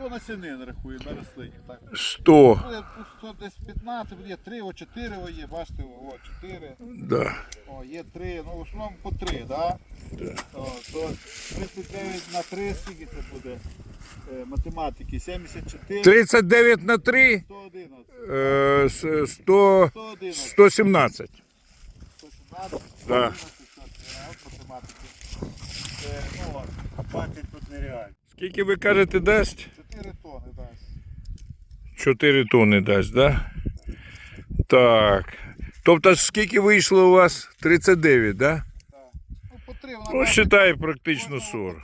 100 насінин рахує на рослині. Так. 100. Буде тут десь 15, є 3, о 4 о є, бачите, о 4, Да. о є 3, ну в основному по 3, да? О, то 39 на 3, скільки це буде е, математики? 74, 39 на 3 111, е, с- 100, 111, 117. 117, Да. 111, от математики. Е, ну, от, 20 тут нереально. Скільки ви кажете дасть? 4 тони дасть. 4 тони дасть, да? Так. Тобто скільки вийшло у вас? 39, да? Так. Ну, по 3 вона Ну, считай практично Кожного 40.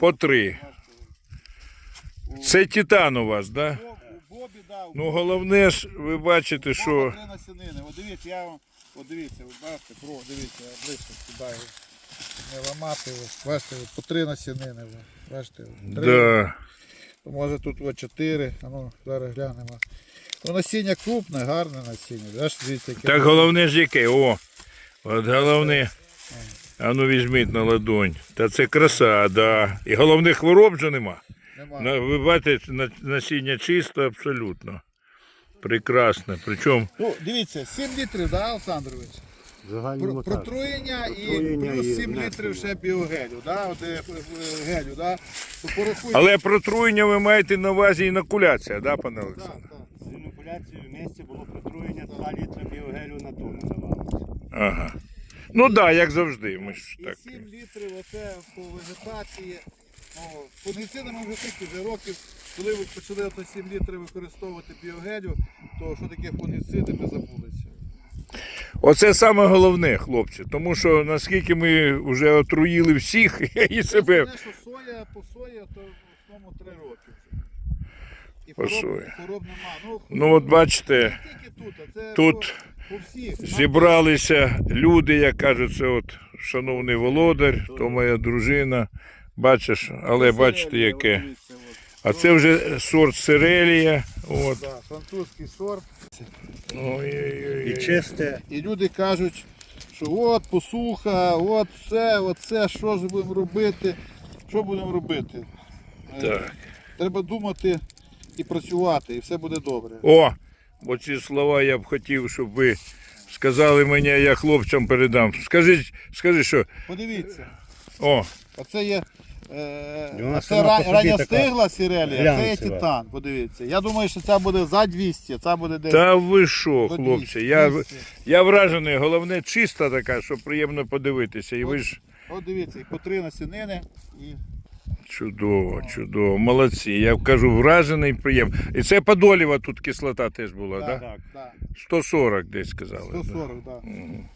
По 3. По 3. Це титан у вас, да? У Бобі, да, у Ну головне ж, ви бачите, що три насінини. От дивіться, я вам, от дивіться, ви бачите, про, дивіться, я ближче кидаю. Не ламати, от, бачите, от по три насінини. Бачите, от, три. да. То Може тут от чотири, а ну зараз глянемо. Ну, насіння крупне, гарне насіння. Дивіться, яке. Так головне ж яке, о. От головне. А ну візьміть на ладонь. Та це краса, да. І головне хвороб же нема. Нема. На- Ви бачите, на- насіння чисто абсолютно. Прекрасно. Причому Ну, дивіться, 7 літрів, да, Олександрович? Загальні Про, протруєння і Протруєння плюс і 7 внесення. літрів ще біогелю, да? От, е, е, гелю, да? То порахуйте. Але протруєння ви маєте на увазі інокуляція, да, пане Так, Олександр? так. З інокуляцією в місті було протруєння 2 літри біогелю на тонну давалося. Ага. Ну так, да, як завжди. Ми ж І так. 7 літрів оце по вегетації. Ну, фунгіцидами вже скільки вже років, коли ви почали ото 7 літрів використовувати біогелю, то що таке фунгіциди, ми забулися. Оце саме головне, хлопці. Тому що наскільки ми вже отруїли всіх і себе. Що соя, по сої, то в основному 3 роки. І хвороб, хвороб нема. Ну, Ну от бачите, не тільки тут, а це тут по, по всіх. зібралися люди, як кажуть, це от шановний володар, то моя дружина. Бачиш, але бачите, яке. А це вже сорт сирелія. От. Да, французький сорт. Ой-ой-ой. І чисте, І люди кажуть, що от посуха, от це, от це, що ж будемо робити, що будемо робити. Е, Так. Треба думати і працювати, і все буде добре. О, оці слова я б хотів, щоб ви сказали мені, я хлопцям передам. Скажіть, скажи, що. Подивіться, О, оце є. Е, це сама ра- по собі сірелія, це є глянцева. титан. Подивіться. Я думаю, що це буде за 200, це буде десь. та ви що, хлопці? Я, 200. я вражений, головне чиста така, що приємно подивитися. І ви ж От дивіться, і по три насінини, і чудово, чудово, молодці. Я кажу, вражений, приємно. І це Подолєва тут кислота теж була, так? так, Да? так, 140 десь сказали. да? 140, так. Мгм.